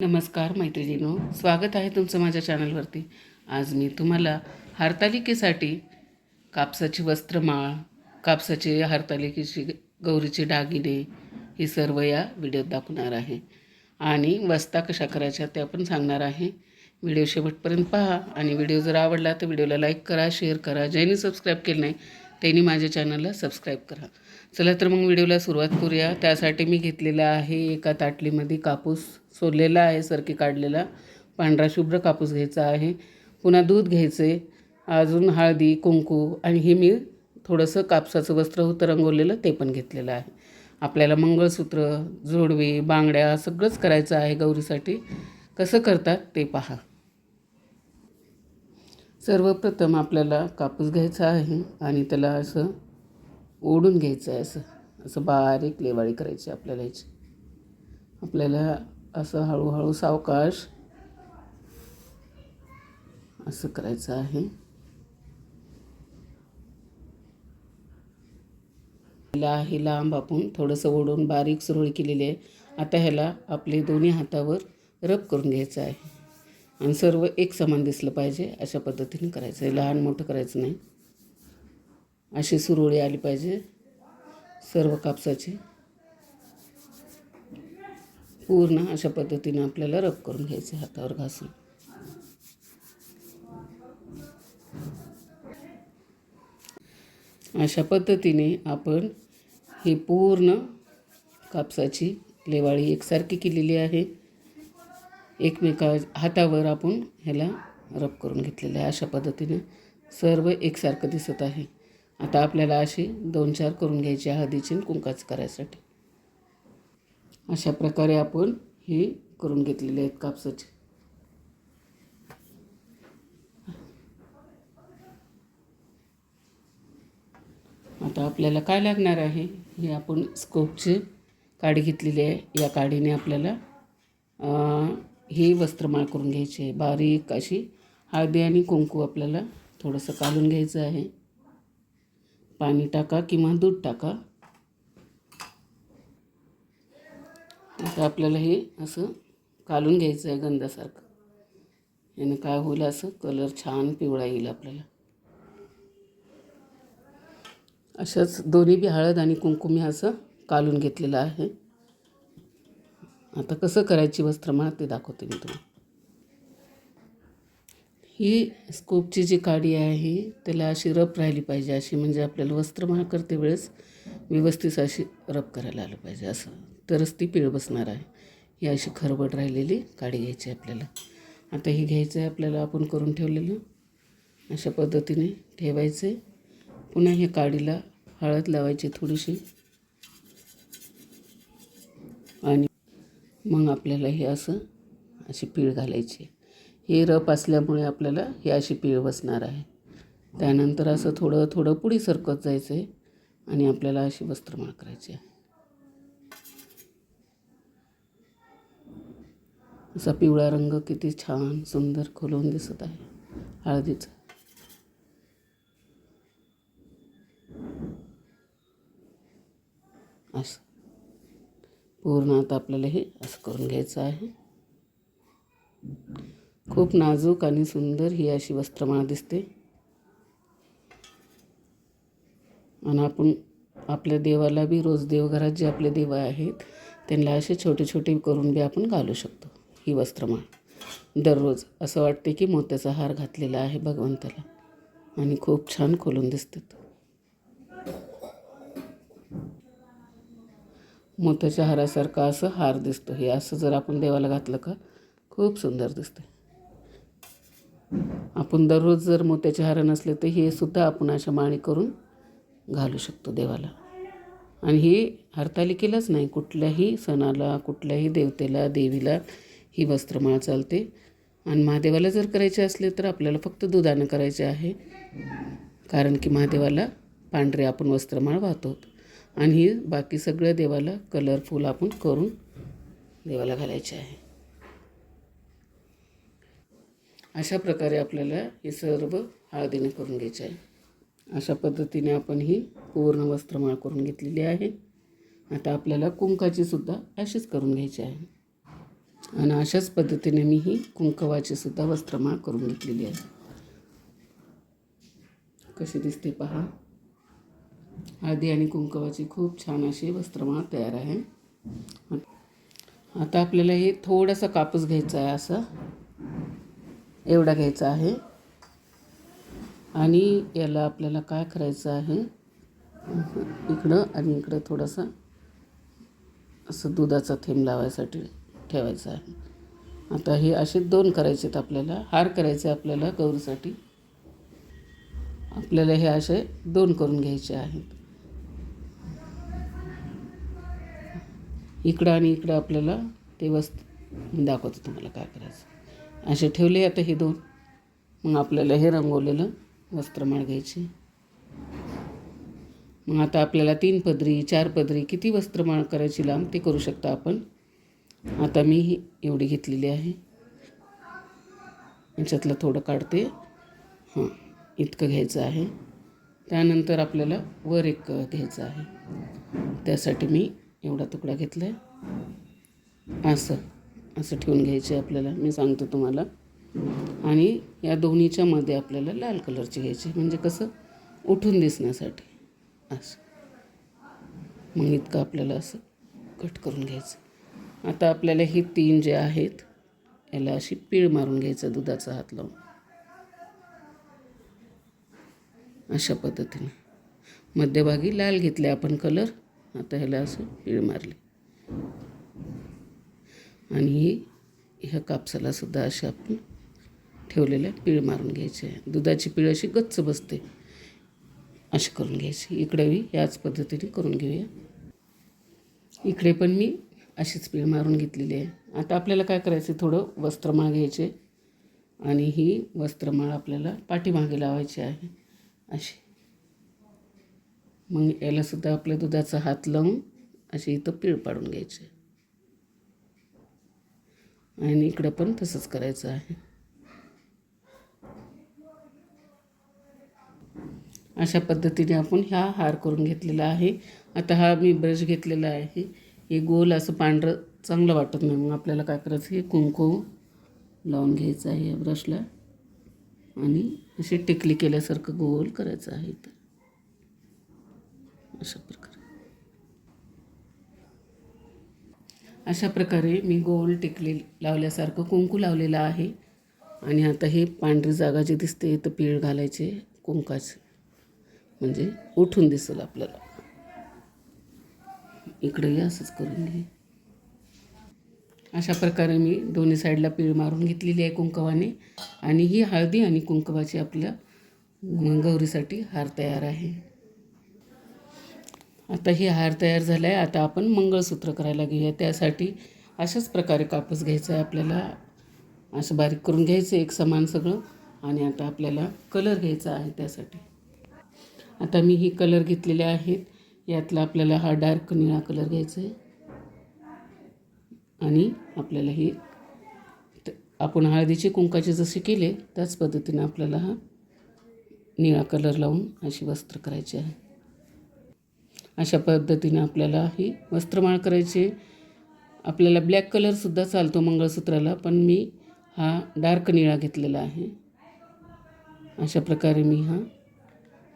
नमस्कार मैत्रिणीनो स्वागत आहे तुमचं माझ्या चॅनलवरती. आज मी तुम्हाला हरतालिकेसाठी कापसाची वस्त्रमाळ कापसाची हरतालिकेची गौरीचे दागिने ही सर्व या व्हिडिओत दाखवणार आहे. आणि वस्ता कशा करायच्या त्या पण सांगणार आहे. व्हिडिओ शेवटपर्यंत पहा आणि व्हिडिओ जर आवडला तर व्हिडिओला लाईक करा शेअर करा. ज्यांनी सबस्क्राईब केलं नाही त्यांनी माझ्या चॅनलला सबस्क्राईब करा. चला तर मग व्हिडिओला सुरुवात करूया. त्यासाठी मी घेतलेला आहे एका ताटलीमध्ये कापूस सोललेला आहे सरकी काढलेला. पांढरा शुभ्र कापूस घ्यायचा आहे. पुन्हा दूध घ्यायचे. अजून हळदी कुंकू आणि हे मी थोडंसं कापसाचं वस्त्र होतं रंगवलेलं ते पण घेतलेलं आहे. आपल्याला मंगळसूत्र जोडवे बांगड्या सगळंच करायचं आहे गौरीसाठी. कसं करतात ते पहा. सर्वप्रथम आपल्याला कापूस घ्यायचा आहे आणि त्याला असं ओढून घ्यायचं आहे असं. असं बारीक लेवाळी करायची आपल्याला याची आपल्याला असं हळूहळू सावकाश असं करायचं आहे. ह्याला हे लांब आपण थोडंसं ओढून बारीक सुरळी केलेली आहे. आता ह्याला आपले दोन्ही हातावर रब करून घ्यायचं आहे. आणि सर्व एक समान दिसलं पाहिजे अशा पद्धतीने करायचं आहे. लहान मोठं करायचं नाही. अशी सुरवळी आली पाहिजे सर्व कापसाची. पूर्ण अशा पद्धतीने आपल्याला रब करून घ्यायचे हातावर घासून. अशा पद्धतीने आपण ही पूर्ण कापसाची लेवाळी एकसारखी केलेली आहे. एकमेका हातावर आपण ह्याला रब करून घेतलेलं आहे. अशा पद्धतीने सर्व एकसारखं दिसत आहे. आता आपल्याला अशी दोन चार करून घ्यायची हळदीची कुंकाच करायसाठी. अशा प्रकारे आपण ही करून घेतलेली आहेत कापसाची. आता आपल्याला काय लागणार आहे हे आपण स्कोपची काडी घेतलेली आहे. या काडीने आपल्याला ही वस्त्रमाळ करून घ्यायची आहे. बारीक अशी हळदी आणि कुंकू आपल्याला थोडंसं काढून घ्यायचं आहे. पाणी टाका किंवा दूध टाका. आता आपल्याला हे असं कालून घ्यायचं आहे गंधासारखं. यानं काय होईल असं कलर छान पिवळा येईल आपल्याला. अशाच दोन्ही बी हळद आणि कुंकुम हे असं कालून घेतलेलं आहे. आता कसं करायची वस्त्रमाळ ते दाखवते मी तुम्हाला. ही स्कोपची जी काडी आहे त्याला अशी रप राहिली पाहिजे अशी म्हणजे आपल्याला वस्त्रमाळ करते वेळेस व्यवस्थित अशी रप करायला आलं पाहिजे असं. तरच ती पीळ बसणार आहे. ही अशी खरबट राहिलेली काडी घ्यायची आहे आपल्याला. आता ही घ्यायचं आहे आपल्याला आपण करून ठेवलेलं. अशा पद्धतीने ठेवायचे पुन्हा ह्या काडीला हळद लावायची थोडीशी. आणि मग आपल्याला हे असं अशी पीळ घालायची हे रप असल्यामुळे आपल्याला ही अशी पीळ बसणार आहे. त्यानंतर असं थोडं थोडं पुढे सरकत जायचं आहे आणि आपल्याला अशी वस्त्रमाळ करायची आहे. असा पिवळा रंग किती छान सुंदर खोलून दिसत आहे. हळदीचा. असं. पूर्ण आता आपल्याला हे असं करून घ्यायचं आहे. खूप नाजूक आणि सुंदर ही अशी वस्त्रमाळा दिसते. आणि आपण आपल्या देवाला बी रोज देवघरात जे आपले देव आहेत त्यांना असे छोटे छोटे करून बी आपण घालू शकतो ही वस्त्रमाळ दररोज असं वाटते की मोत्याचा हार घातलेला आहे भगवंताला. आणि खूप छान खोलून दिसतात मोत्याच्या हारासारखा असं हार दिसतो. हे असं जर आपण देवाला घातलं का खूप सुंदर दिसते. आपण दररोज जर मोत्याचे हार नसले तर हे सुद्धा आपण अशा माळी करून घालू शकतो देवाला. आणि ही हरतालिकेलाच नाही कुठल्याही सणाला कुठल्याही देवतेला देवीला ही वस्त्रमाळ चालते. आणि महादेवाला जर करायचे असले तर आपल्याला फक्त दुधानं करायचे आहे. कारण की महादेवाला पांढरे आपण वस्त्रमाळ वाहतो आणि ही बाकी सगळं देवाला कलरफुल आपण करून देवाला घालायचे आहे. अशा प्रकारे आपल्याला हे सर्व हळदीने करून घ्यायचे आहे. अशा पद्धतीने आपण ही पूर्ण वस्त्रमाळ करून घेतलेली आहे. आता आपल्याला कुंकाची सुद्धा अशीच करून घ्यायची आहे. आणि अशाच पद्धतीने मी ही कुंकवाची सुद्धा वस्त्रमाळ करून घेतलेली आहे. कशी दिसते पहा. हळदी आणि कुंकवाची खूप छान अशी वस्त्रमाळ तयार आहे. आता आपल्याला हे थोडासा कापूस घ्यायचा आहे असा. एवढा घ्यायचा आहे. आणि याला आपल्याला काय करायचं आहे? इकडं आणि इकडं थोडासा असं दुधाचा थेंब लावायसाठी ठेवायचा आहे. आता हे असे दोन करायचे आहेत आपल्याला. हार करायचे आपल्याला गौरीसाठी. आपल्याला हे असे दोन करून घ्यायचे आहेत. इकडं आणि इकडं आपल्याला ते वस्तू मी दाखवतो तुम्हाला काय करायचं. असे ठेवले आता हे दोन. मग आपल्याला हे रंगवलेलं वस्त्रमाळ घ्यायची. मग आता आपल्याला तीन पदरी चार पदरी किती वस्त्रमाळ करायची लांब ते करू शकता आपण. आता मी ही एवढी घेतलेली आहे. याच्यातलं थोडं काढते. हां इतकं घ्यायचं आहे. त्यानंतर आपल्याला वर एक घ्यायचं आहे. त्यासाठी मी एवढा तुकडा घेतला आहे असं. असं ठेवून घ्यायचे आपल्याला मी सांगतो तुम्हाला. आणि या दोन्हीच्या मध्ये आपल्याला लाल कलरची घ्यायची. म्हणजे कसं? उठून दिसण्यासाठी. असं. मग इतकं आपल्याला असं कट करून घ्यायचं. आता आपल्याला हे तीन जे आहेत याला अशी पीळ मारून घ्यायचं दुधाचा हात लावून. अशा पद्धतीने. मध्यभागी लाल घेतले आपण कलर आता ह्याला असं पीळ मारली. आणि ह्या कापसालासुद्धा अशा आपण ठेवलेल्या पीळ मारून घ्यायची आहे. दुधाची पीळ अशी गच्च बसते. अशी करून घ्यायची. इकडेही याच पद्धतीने करून घेऊया. इकडे पण मी अशीच पीळ मारून घेतलेली आहे. आता आपल्याला काय करायचं? थोडं वस्त्रमाळ घ्यायचे. आणि ही वस्त्रमाळ आपल्याला पाठीमागे लावायची आहे. अशी. मग यालासुद्धा आपल्या दुधाचा हात लावून अशी इथं पीळ पाडून घ्यायची आणि इकडं पण तसंच करायचं आहे. अशा पद्धतीने आपण हा हार करून घेतलेला आहे. आता हा मी ब्रश घेतलेला आहे. हे गोल असं पांढरं चांगलं वाटत नाही. मग आपल्याला काय करायचं? हे कुंकू लावून घ्यायचं आहे या ब्रशला. आणि अशी टिकली केल्यासारखं गोल करायचं आहे इथं. अशा प्रकारे. अशा प्रकारे मी गोल टेकले लावल्यासारखं कुंकू लावलेलं आहे. आणि आता हे पांढरी जागा जी दिसते तर पीळ घालायचे कुंकाचे. म्हणजे उठून दिसेल आपल्याला. इकडंही असंच करून घे. अशा प्रकारे मी दोन्ही साईडला पीळ मारून घेतलेली आहे कुंकवाने. आणि ही हळदी आणि कुंकवाची आपल्या गौरीसाठी हार तयार आहे. आता ही हार तयार झाला आहे आता आपण मंगळसूत्र करायला घेऊया. त्यासाठी अशाच प्रकारे कापूस घ्यायचा आहे आपल्याला. असं बारीक करून घ्यायचं एक समान सगळं. आणि आता आपल्याला कलर घ्यायचा आहे त्यासाठी. आता मी ही कलर घेतलेले आहेत. यातला आपल्याला हा डार्क निळा कलर घ्यायचा आहे आणि आपल्याला ही आपण हळदीचे कुंकाचे जसे केले त्याच पद्धतीने आपल्याला हा निळा कलर लावून अशी वस्त्र करायची आहे. अशा पद्धतीने आपल्याला ही वस्त्रमाळ करायची. आपल्याला ब्लॅक कलरसुद्धा चालतो मंगळसूत्राला पण मी हा डार्क निळा घेतलेला आहे. अशा प्रकारे मी हा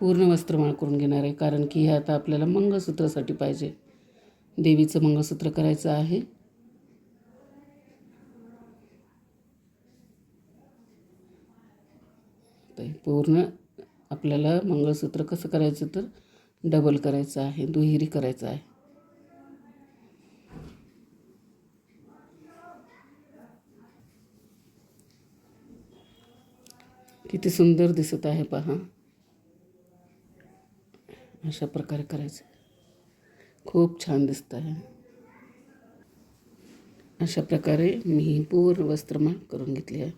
पूर्ण वस्त्रमाळ करून घेणार आहे कारण की हे आता आपल्याला मंगळसूत्रासाठी पाहिजे. देवीचं मंगळसूत्र करायचं आहे. पूर्ण आपल्याला मंगळसूत्र कसं करायचं तर डबल करायचं आहे दुहेरी करायचं आहे. किती सुंदर दिसत आहे पहा. अशा प्रकारे करायचं. खूप छान दिसत आहे. अशा प्रकारे मी पूर्ण वस्त्रमाळ करून घेतली आहे.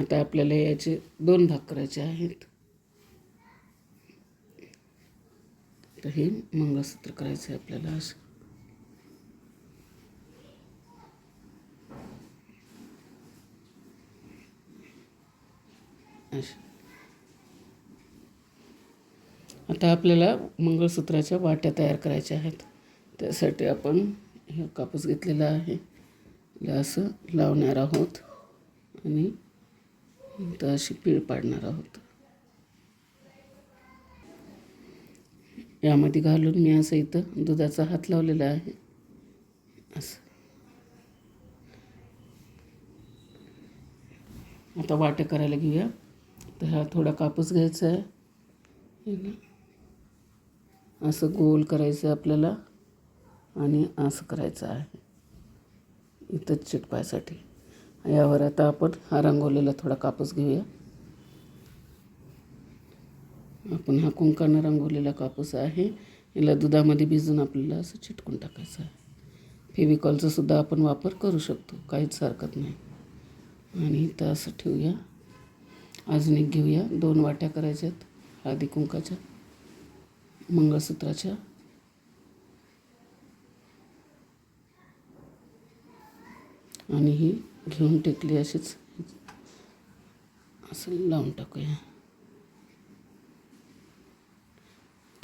आता आपल्याला याचे दोन भाग करायचे आहेत. तर हे मंगळसूत्र करायचं आहे आपल्याला असं. आता आपल्याला मंगळसूत्राच्या वाट्या तयार करायच्या आहेत. त्यासाठी आपण हे कापूस घेतलेला आहे. असं लावणार आहोत आणि तर अशी पीळ पाडणार आहोत. यामध्ये घालून मी असं इथं दुधाचा हात लावलेला आहे. असं. आता वाटं करायला घेऊया. तर हा थोडा कापूस घ्यायचा आहे. ना. असं गोल करायचं आहे आपल्याला. आणि असं करायचं आहे. इथंच चिटपायसाठी. यावर आता आपण हा रंगवलेला थोडा कापूस घेऊया. आपण हा कुंकानं रंगवलेला कापूस आहे. याला दुधामध्ये भिजून आपल्याला असं चिटकून टाकायचं आहे. फेविकॉलचा सुद्धा आपण वापर करू शकतो. काहीच हरकत नाही. आणि इथं असं ठेवूया. अजून एक घेऊया. दोन वाट्या करायच्यात. हळदी कुंकाच्या मंगळसूत्राच्या. आणि ही घेऊन टेकली अशीच. असं लावून टाकूया.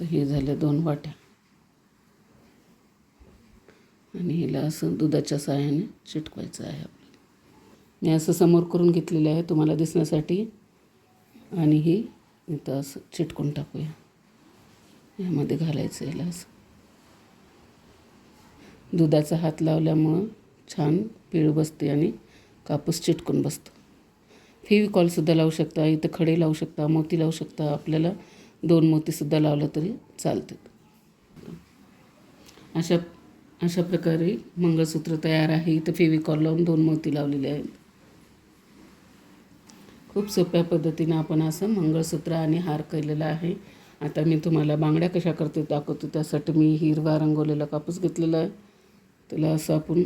तर हे झालं दोन वाट्या. आणि हिला असं दुधाच्या सहाय्याने चिटकवायचं आहे आपल्याला. मी असं समोर करून घेतलेलं आहे तुम्हाला दिसण्यासाठी. आणि ही इथं असं चिटकून टाकूया. यामध्ये घालायचं याला असं. दुधाचा हात लावल्यामुळं छान पीळ बसते आणि कापूस चिटकून बसतो. फेविकॉलसुद्धा लावू शकता इथं खडे लावू शकता मोती लावू शकता आपल्याला दोन मोतीसुद्धा लावलं तरी चालतात अशा अशा प्रकारे मंगळसूत्र तयार आहे. इथं फेविकॉल लावून दोन मोती लावलेले आहेत. खूप सोप्या पद्धतीनं आपण असं मंगळसूत्र आणि हार केलेला आहे. आता मी तुम्हाला बांगड्या कशा करते दाखवते. त्यासाठी मी हिरवा रंगवलेला कापूस घेतलेला आहे. त्याला असं आपण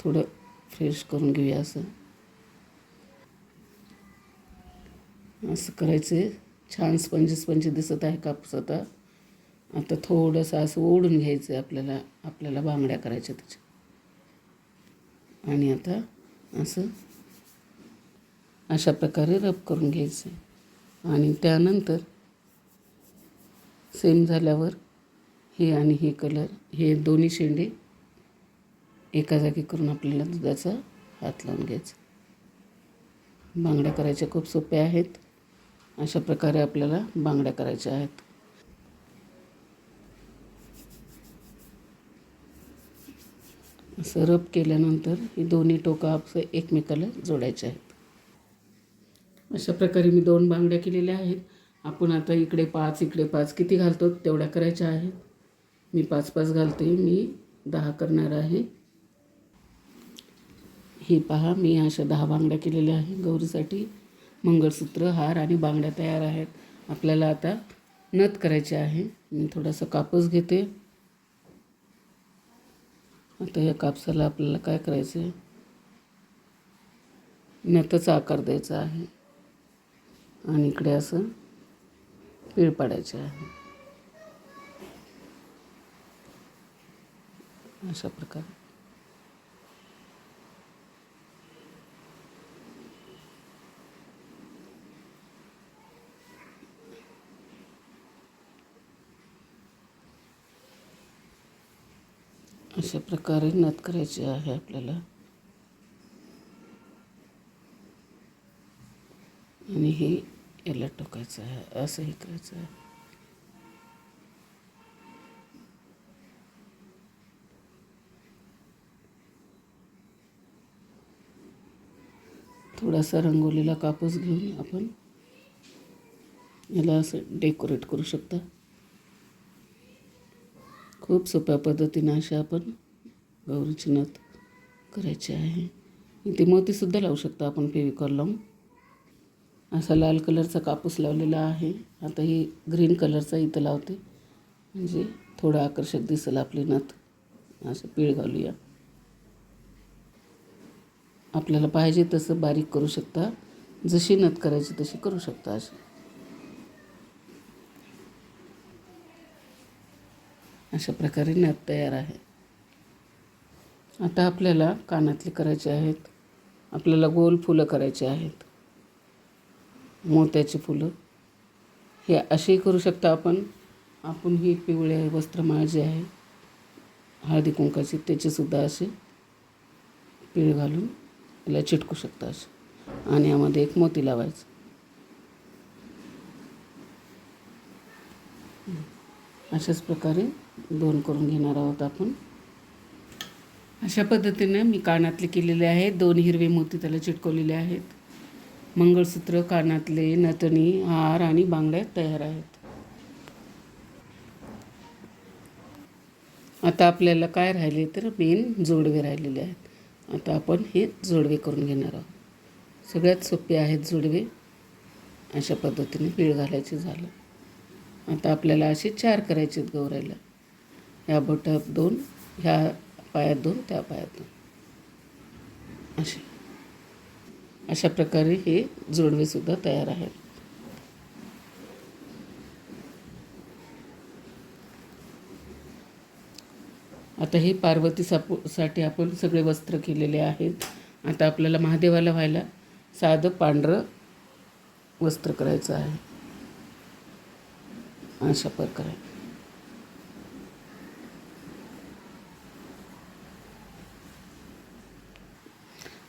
थोडं फ्रेश करून घेऊया असं. असं करायचं आहे. छान स्पंजी स्पंजी दिसत आहे कापूस आता आता थोडंसं असं ओढून घ्यायचं आहे आपल्याला आपल्याला बांगड्या करायच्या त्याच्या. आणि आता असं अशा प्रकारे रब करून घ्यायचं आणि त्यानंतर सेम झाल्यावर हे आणि हे कलर हे दोन्ही शेंडे एका जागी करून आपल्याला दुधाचा हात लावून घ्यायचा. बांगड्या करायच्या खूप सोप्या आहेत. अशा प्रकारे आपल्याला बांगड्या करायच्या आहेत. असं रब केल्यानंतर ही दोन्ही टोकं आपसं एकमेकाला जोडायचे आहेत. अशा प्रकारे मी दोन बांगड्या केलेल्या आहेत. आपण आता इकडे पाच इकडे पाच किती घालतो तेवढ्या करायच्या आहेत. मी पाच पाच घालते. मी दहा करणार आहे. हे पहा मी अशा दहा बांगड्या केलेल्या आहे गौरीसाठी मंगळसूत्र हार आणि बांगड्या तयार आहेत. आपल्याला आता नथ करायची आहे. मी थोडासा कापूस घेते. आता या कापसाला आपल्याला काय करायचं आहे नथचा आकार द्यायचा आहे. आणि इकडे असं पीळ पाडायचे आहे. अशा प्रकारे. अशा प्रकारे नथ करायची आहे आपल्याला. आणि हे याला टोकायचं आहे असं हे करायचं आहे. थोडासा रंगोलीला कापूस घेऊन आपण याला असं डेकोरेट करू शकता. खूप सोप्या पद्धतीनं अशा आपण गौरीची नथ करायची आहे. इथे मोतीसुद्धा लावू शकतो आपण फेविकॉल लावून असा लाल कलरचा कापूस लावलेला आहे. आता ही ग्रीन कलरचा इथं लावते. म्हणजे थोडं आकर्षक दिसेल आपली नथ. असं पीळ घालूया. आपल्याला पाहिजे तसं बारीक करू शकता. जशी नथ करायची तशी करू शकता अशी. अशा प्रकारे नथ तयार आहे. आता आपल्याला कानातले करायचे आहेत. आपल्याला गोल फुलं करायची आहेत. मोत्याची फुलं. हे असेही करू शकता आपण. आपण ही पिवळे वस्त्रमाळ जी आहे. हळदी कुंकाची त्याचेसुद्धा असे पीळ घालून याला चिटकू शकता असे आणि यामध्ये एक मोती लावायचं. अशाच प्रकारे दोन करून घेणार आहोत आपण. अशा पद्धतीने मी कानातले केलेले आहेत. दोन हिरवे मोती त्याला चिटकवलेले आहेत. मंगळसूत्र कानातले नथणी हार आणि बांगड्या तयार आहेत. आता आपल्याला काय राहिले तर मेन जोडवे राहिलेले आहेत. आता आपण हे जोडवे करून घेणार आहोत. सगळ्यात सोपे आहेत जोडवे. अशा पद्धतीने पीळ घालायचे झालं. आता आपल्याला असे चार करायचे आहेत गौरायला ह्या बोटात दोन ह्या पायात दोन त्या पायात दोन. असे अशा प्रकारे हे जोडवेसुद्धा तयार आहेत. आता हे पार्वती सापू साठी आपण सगळे वस्त्र केलेले आहेत. आता आपल्याला महादेवाला व्हायला साधं पांढरं वस्त्र करायचं आहे. अशा प्रकारे.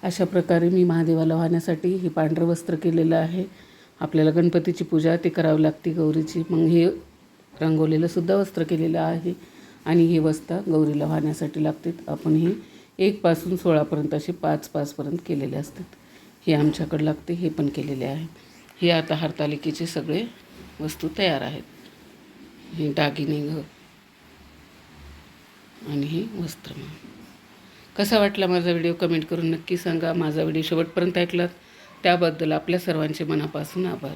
अशा प्रकारे मी महादेवाला वाहण्यासाठी हे पांढरं वस्त्र केलेलं आहे. आपल्याला गणपतीची पूजा ते करावी लागते गौरीची. मग हे रंगवलेलं सुद्धा वस्त्र केलेलं आहे आणि हे वस्त्र गौरीला वाहण्यासाठी लागते आपण हे एकपासून सोळापर्यंत असे पाच पाचपर्यंत केलेले असतात. हे आमच्याकडे लागते हे पण केलेले आहे. हे आता हरतालिकेचे सगळे वस्तू तयार आहेत. हे दागिने घ आणि हे वस्त्र कसा वाटला माझा व्हिडिओ कमेंट करून नक्की सांगा. माझा व्हिडिओ शेवटपर्यंत ऐकलात. त्याबद्दल आपल्या सर्वांचे मनापासून आभार.